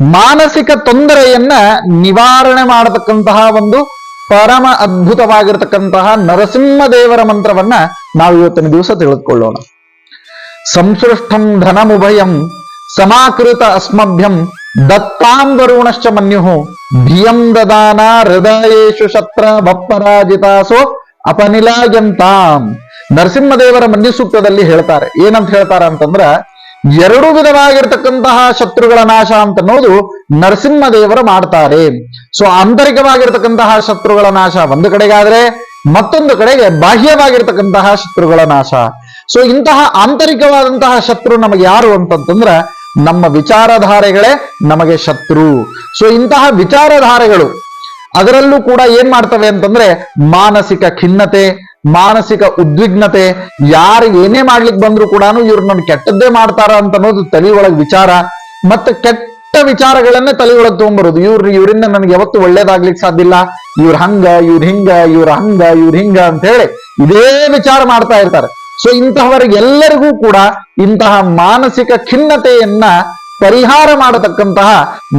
ಮಾನಸಿಕ ತೊಂದರೆಯನ್ನ ನಿವಾರಣೆ ಮಾಡತಕ್ಕಂತಹ ಒಂದು ಪರಮ ಅದ್ಭುತವಾಗಿರತಕ್ಕಂತಹ ನರಸಿಂಹ ದೇವರ ಮಂತ್ರವನ್ನ ನಾವು ಇವತ್ತಿನ ದಿವಸ ತಿಳಿದುಕೊಳ್ಳೋಣ. ಸಂಸೃಷ್ಟಂ ಧನಮುಭಯಂ ಸಮಾಕೃತ ಅಸ್ಮಭ್ಯಂ ದತ್ತಾಂ ದತ್ತಾಂಬರುಣಶ್ಚ ಮನ್ಯು ಧಿಯಂ ದದಾನ ಹೃದಯೇಶು ಶತ್ರ ಭಪ್ಪರಾಜಿತಾಸೋ ಅಪನಿಲಾಯಂತಾಂ. ನರಸಿಂಹದೇವರ ಮನ್ಯು ಸೂಕ್ತದಲ್ಲಿ ಹೇಳ್ತಾರೆ. ಏನಂತ ಹೇಳ್ತಾರ ಅಂತಂದ್ರ ಎರಡು ವಿಧವಾಗಿರ್ತಕ್ಕಂತಹ ಶತ್ರುಗಳ ನಾಶ ಅಂತ ಅನ್ನೋದು ನರಸಿಂಹದೇವರು ಮಾಡ್ತಾರೆ. ಸೊ ಆಂತರಿಕವಾಗಿರ್ತಕ್ಕಂತಹ ಶತ್ರುಗಳ ನಾಶ ಒಂದು ಕಡೆಗಾದ್ರೆ ಮತ್ತೊಂದು ಕಡೆಗೆ ಬಾಹ್ಯವಾಗಿರ್ತಕ್ಕಂತಹ ಶತ್ರುಗಳ ನಾಶ. ಸೊ ಇಂತಹ ಆಂತರಿಕವಾದಂತಹ ಶತ್ರು ನಮಗೆ ಯಾರು ಅಂತಂತಂದ್ರ ನಮ್ಮ ವಿಚಾರಧಾರೆಗಳೇ ನಮಗೆ ಶತ್ರು. ಸೊ ಇಂತಹ ವಿಚಾರಧಾರೆಗಳು ಅದರಲ್ಲೂ ಕೂಡ ಏನ್ ಮಾಡ್ತವೆ ಅಂತಂದ್ರೆ ಮಾನಸಿಕ ಖಿನ್ನತೆ ಮಾನಸಿಕ ಉದ್ವಿಗ್ನತೆ, ಯಾರು ಏನೇ ಮಾಡ್ಲಿಕ್ಕೆ ಬಂದ್ರು ಕೂಡ ಇವ್ರು ನನ್ ಕೆಟ್ಟದ್ದೇ ಮಾಡ್ತಾರ ಅಂತ ಅನ್ನೋದು ತಲೆ ಒಳಗ್ ವಿಚಾರ. ಮತ್ತೆ ಕೆಟ್ಟ ವಿಚಾರಗಳನ್ನೇ ತಲೆ ಒಳಗ್ ತಗೊಂಡ್ಬರೋದು ಇವ್ರ, ಇವರಿಂದ ನನಗೆ ಯಾವತ್ತು ಒಳ್ಳೇದಾಗ್ಲಿಕ್ಕೆ ಸಾಧ್ಯ ಇಲ್ಲ. ಇವ್ರ ಹಂಗ, ಇವ್ರ ಹಿಂಗ, ಇವ್ರ ಹಂಗ, ಇವ್ರ ಹಿಂಗ ಅಂತ ಹೇಳಿ ಇದೇ ವಿಚಾರ ಮಾಡ್ತಾ ಇರ್ತಾರೆ. ಸೊ ಇಂತಹವರಿಗೆಲ್ಲರಿಗೂ ಕೂಡ ಇಂತಹ ಮಾನಸಿಕ ಖಿನ್ನತೆಯನ್ನ ಪರಿಹಾರ ಮಾಡತಕ್ಕಂತಹ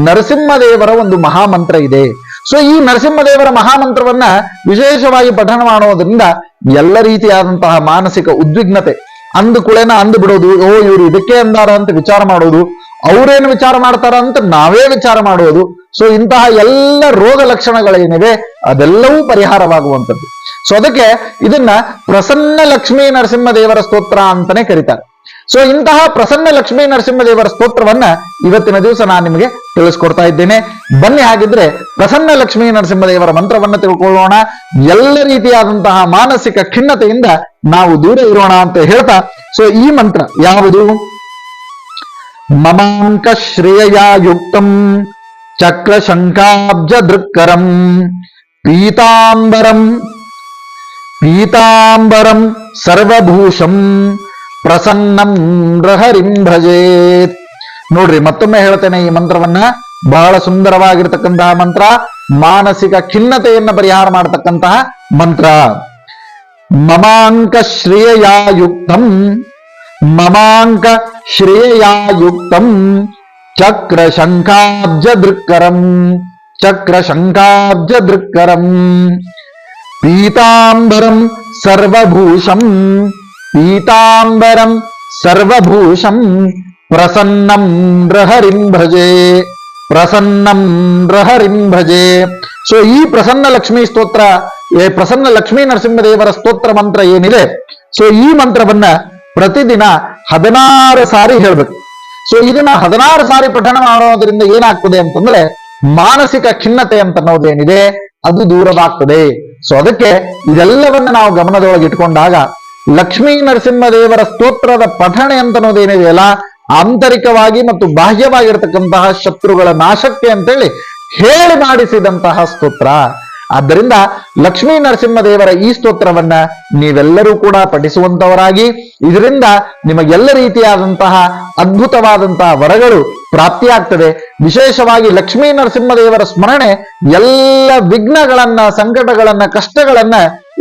ನರಸಿಂಹದೇವರ ಒಂದು ಮಹಾಮಂತ್ರ ಇದೆ. ಸೊ ಈ ನರಸಿಂಹದೇವರ ಮಹಾಮಂತ್ರವನ್ನ ವಿಶೇಷವಾಗಿ ಪಠಣ ಮಾಡೋದ್ರಿಂದ ಎಲ್ಲ ರೀತಿಯಾದಂತಹ ಮಾನಸಿಕ ಉದ್ವಿಗ್ನತೆ, ಅಂದು ಕುಳೆನ ಅಂದು ಬಿಡೋದು, ಓ, ಇವರು ಇದಕ್ಕೆ ಅಂದಾರ ಅಂತ ವಿಚಾರ ಮಾಡೋದು ಅವ್ರೇನು ವಿಚಾರ ಮಾಡ್ತಾರ ಅಂತ ನಾವೇ ವಿಚಾರ ಮಾಡೋದು ಸೊ ಇಂತಹ ಎಲ್ಲ ರೋಗ ಲಕ್ಷಣಗಳೇನಿವೆ, ಅದೆಲ್ಲವೂ ಪರಿಹಾರವಾಗುವಂಥದ್ದು. ಸೊ ಅದಕ್ಕೆ ಇದನ್ನ ಪ್ರಸನ್ನ ಲಕ್ಷ್ಮೀ ನರಸಿಂಹದೇವರ ಸ್ತೋತ್ರ ಅಂತಾನೆ ಕರೀತಾರೆ. ಸೊ ಇಂತಹ ಪ್ರಸನ್ನ ಲಕ್ಷ್ಮೀ ನರಸಿಂಹದೇವರ ಸ್ತೋತ್ರವನ್ನ ಇವತ್ತಿನ ದಿವಸ ನಾನು ನಿಮಗೆ ತಿಳಿಸ್ಕೊಡ್ತಾ ಇದ್ದೇನೆ. ಬನ್ನಿ ಹಾಗಿದ್ರೆ ಪ್ರಸನ್ನ ಲಕ್ಷ್ಮೀ ನರಸಿಂಹದೇವರ ಮಂತ್ರವನ್ನ ತಿಳ್ಕೊಳ್ಳೋಣ. ಎಲ್ಲ ರೀತಿಯಾದಂತಹ ಮಾನಸಿಕ ಖಿನ್ನತೆಯಿಂದ ನಾವು ದೂರ ಇರೋಣ ಅಂತ ಹೇಳ್ತಾ. ಸೊ ಈ ಮಂತ್ರ ಯಾವುದು? ಮಮಾಂಕ ಶ್ರೇಯಯುಕ್ತಂ ಚಕ್ರ ಶಂಕಾಬ್ಜ ದೃಕ್ಕರಂ ಪೀತಾಂಬರಂ ಪೀತಾಂಬರಂ ಸರ್ವಭೂಷಂ ಪ್ರಸನ್ನಂ ರಹರಿಂ ಭಜೇತ್. ನೋಡ್ರಿ, ಮತ್ತೊಮ್ಮೆ ಹೇಳ್ತೇನೆ ಈ ಮಂತ್ರವನ್ನ. ಬಹಳ ಸುಂದರವಾಗಿರ್ತಕ್ಕಂತಹ ಮಂತ್ರ. ಮಾನಸಿಕ ಖಿನ್ನತೆಯನ್ನ ಪರಿಹಾರ ಮಾಡತಕ್ಕಂತಹ ಮಂತ್ರ. ಮಮಾಂಕ ಶ್ರೇಯಾಯುಕ್ತಂ. ಮಮಾಂಕ ಶ್ರೇಯಾಯುಕ್ತಂ. ಚಕ್ರ ಶಂಕಾಬ್ಜ ದೃಕ್ಕರಂ ಚಕ್ರ ಶಂಕಾಬ್ಜ ದೃಕ್ಕರಂ ಪೀತಾಂಬರಂ ಸರ್ವಭೂಷಂ. ಪೀತಾಂಬರಂ ಸರ್ವಭೂಷಂ ಪ್ರಸನ್ನಂ ರಹರಿಂ ಭಜೆ ಪ್ರಸನ್ನಂ ರಹರಿಂ ಭಜೆ ಸೊ ಈ ಪ್ರಸನ್ನ ಲಕ್ಷ್ಮೀ ಸ್ತೋತ್ರ, ಏ, ಪ್ರಸನ್ನ ಲಕ್ಷ್ಮೀ ನರಸಿಂಹದೇವರ ಸ್ತೋತ್ರ ಮಂತ್ರ ಏನಿದೆ? ಸೊ ಈ ಮಂತ್ರವನ್ನ ಪ್ರತಿದಿನ ಹದಿನಾರು ಸಾರಿ ಹೇಳ್ಬೇಕು. ಸೊ ಇದನ್ನ ಹದಿನಾರು ಸಾರಿ ಪಠಣ ಮಾಡೋದ್ರಿಂದ ಏನಾಗ್ತದೆ ಅಂತಂದ್ರೆ ಮಾನಸಿಕ ಖಿನ್ನತೆ ಅಂತ ಅನ್ನೋದೇನಿದೆ ಅದು ದೂರವಾಗ್ತದೆ. ಸೊ ಅದಕ್ಕೆ ಇದೆಲ್ಲವನ್ನ ನಾವು ಗಮನದೊಳಗೆ ಇಟ್ಕೊಂಡಾಗ ಲಕ್ಷ್ಮೀ ನರಸಿಂಹದೇವರ ಸ್ತೋತ್ರದ ಪಠಣೆ ಅಂತ ಅನ್ನೋದೇನಿದೆಯಲ್ಲ ಆಂತರಿಕವಾಗಿ ಮತ್ತು ಬಾಹ್ಯವಾಗಿರ್ತಕ್ಕಂತಹ ಶತ್ರುಗಳ ನಾಶಕ್ಕೆ ಅಂತೇಳಿ ಹೇಳಿ ಮಾಡಿಸಿದಂತಹ ಸ್ತೋತ್ರ. ಆದ್ದರಿಂದ ಲಕ್ಷ್ಮೀ ನರಸಿಂಹದೇವರ ಈ ಸ್ತೋತ್ರವನ್ನ ನೀವೆಲ್ಲರೂ ಕೂಡ ಪಠಿಸುವಂತವರಾಗಿ, ಇದರಿಂದ ನಿಮಗೆಲ್ಲ ರೀತಿಯಾದಂತಹ ಅದ್ಭುತವಾದಂತಹ ವರಗಳು ಪ್ರಾಪ್ತಿಯಾಗ್ತದೆ. ವಿಶೇಷವಾಗಿ ಲಕ್ಷ್ಮೀ ನರಸಿಂಹದೇವರ ಸ್ಮರಣೆ ಎಲ್ಲ ವಿಘ್ನಗಳನ್ನ, ಸಂಕಟಗಳನ್ನ, ಕಷ್ಟಗಳನ್ನ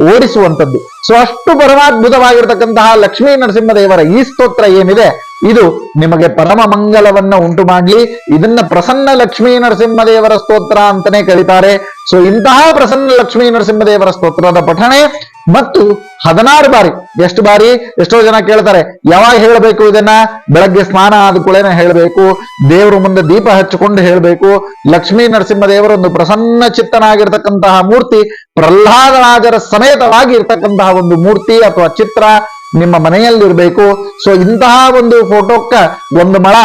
ಓಡಿಸುವಂಥದ್ದು. ಸೊ ಅಷ್ಟು ಪರಮಾದ್ಭುತವಾಗಿರ್ತಕ್ಕಂತಹ ಲಕ್ಷ್ಮೀ ನರಸಿಂಹದೇವರ ಈ ಸ್ತೋತ್ರ ಏನಿದೆ? ಇದು ನಿಮಗೆ ಪರಮ ಮಂಗಲವನ್ನ ಉಂಟು ಮಾಡಲಿ. ಇದನ್ನ ಪ್ರಸನ್ನ ಲಕ್ಷ್ಮೀ ನರಸಿಂಹದೇವರ ಸ್ತೋತ್ರ ಅಂತಾನೆ ಕರೀತಾರೆ. ಸೊ ಇಂತಹ ಪ್ರಸನ್ನ ಲಕ್ಷ್ಮೀ ನರಸಿಂಹದೇವರ ಸ್ತೋತ್ರದ ಪಠಣೆ ಮತ್ತು ಹದಿನಾರು ಬಾರಿ, ಎಷ್ಟು ಬಾರಿ, ಎಷ್ಟೋ ಜನ ಕೇಳ್ತಾರೆ, ಯಾವಾಗ ಹೇಳಬೇಕು ಇದನ್ನ? ಬೆಳಗ್ಗೆ ಸ್ನಾನ ಆದ ಕೂಡಲೇ ಹೇಳಬೇಕು, ದೇವರ ಮುಂದೆ ದೀಪ ಹಚ್ಚಿಕೊಂಡು ಹೇಳಬೇಕು, ಲಕ್ಷ್ಮೀ ನರಸಿಂಹದೇವರ ಒಂದು ಪ್ರಸನ್ನ ಚಿತ್ತನಾಗಿರ್ತಕ್ಕಂತಹ ಮೂರ್ತಿ ಪ್ರಹ್ಲಾದರಾಜರ ಸಮೇತವಾಗಿ ಇರ್ತಕ್ಕಂತಹ ಒಂದು ಮೂರ್ತಿ ಅಥವಾ ಚಿತ್ರ ನಿಮ್ಮ ಮನೆಯಲ್ಲಿರಬೇಕು. ಸೊ ಇಂತಹ ಒಂದು ಫೋಟೋಕ್ಕ ಒಂದು ಮಳ,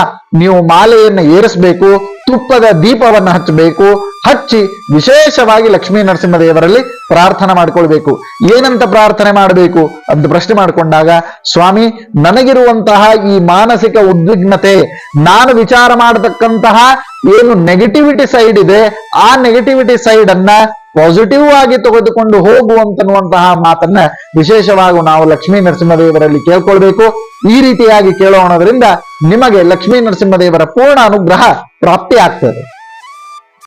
ನೀವು ಮಾಲೆಯನ್ನು ಏರಿಸಬೇಕು, ತುಪ್ಪದ ದೀಪವನ್ನು ಹಚ್ಚಬೇಕು, ಹಚ್ಚಿ ವಿಶೇಷವಾಗಿ ಲಕ್ಷ್ಮೀ ನರಸಿಂಹದೇವರಲ್ಲಿ ಪ್ರಾರ್ಥನೆ ಮಾಡ್ಕೊಳ್ಬೇಕು. ಏನಂತ ಪ್ರಾರ್ಥನೆ ಮಾಡಬೇಕು ಅಂತ ಪ್ರಶ್ನೆ ಮಾಡಿಕೊಂಡಾಗ, ಸ್ವಾಮಿ, ನನಗಿರುವಂತಹ ಈ ಮಾನಸಿಕ ಉದ್ವಿಗ್ನತೆ, ನಾನು ವಿಚಾರ ಮಾಡತಕ್ಕಂತಹ ಏನು ನೆಗೆಟಿವಿಟಿ ಸೈಡ್ ಇದೆ, ಆ ನೆಗೆಟಿವಿಟಿ ಸೈಡ್ ಅನ್ನ ಪಾಸಿಟಿವ್ ಆಗಿ ತೆಗೆದುಕೊಂಡು ಹೋಗುವಂತನ್ನುವಂತಹ ಮಾತನ್ನ ವಿಶೇಷವಾಗಿ ನಾವು ಲಕ್ಷ್ಮೀ ನರಸಿಂಹದೇವರಲ್ಲಿ ಕೇಳ್ಕೊಳ್ಬೇಕು. ಈ ರೀತಿಯಾಗಿ ಕೇಳೋಣದ್ರಿಂದ ನಿಮಗೆ ಲಕ್ಷ್ಮೀ ನರಸಿಂಹದೇವರ ಪೂರ್ಣ ಅನುಗ್ರಹ ಪ್ರಾಪ್ತಿ ಆಗ್ತದೆ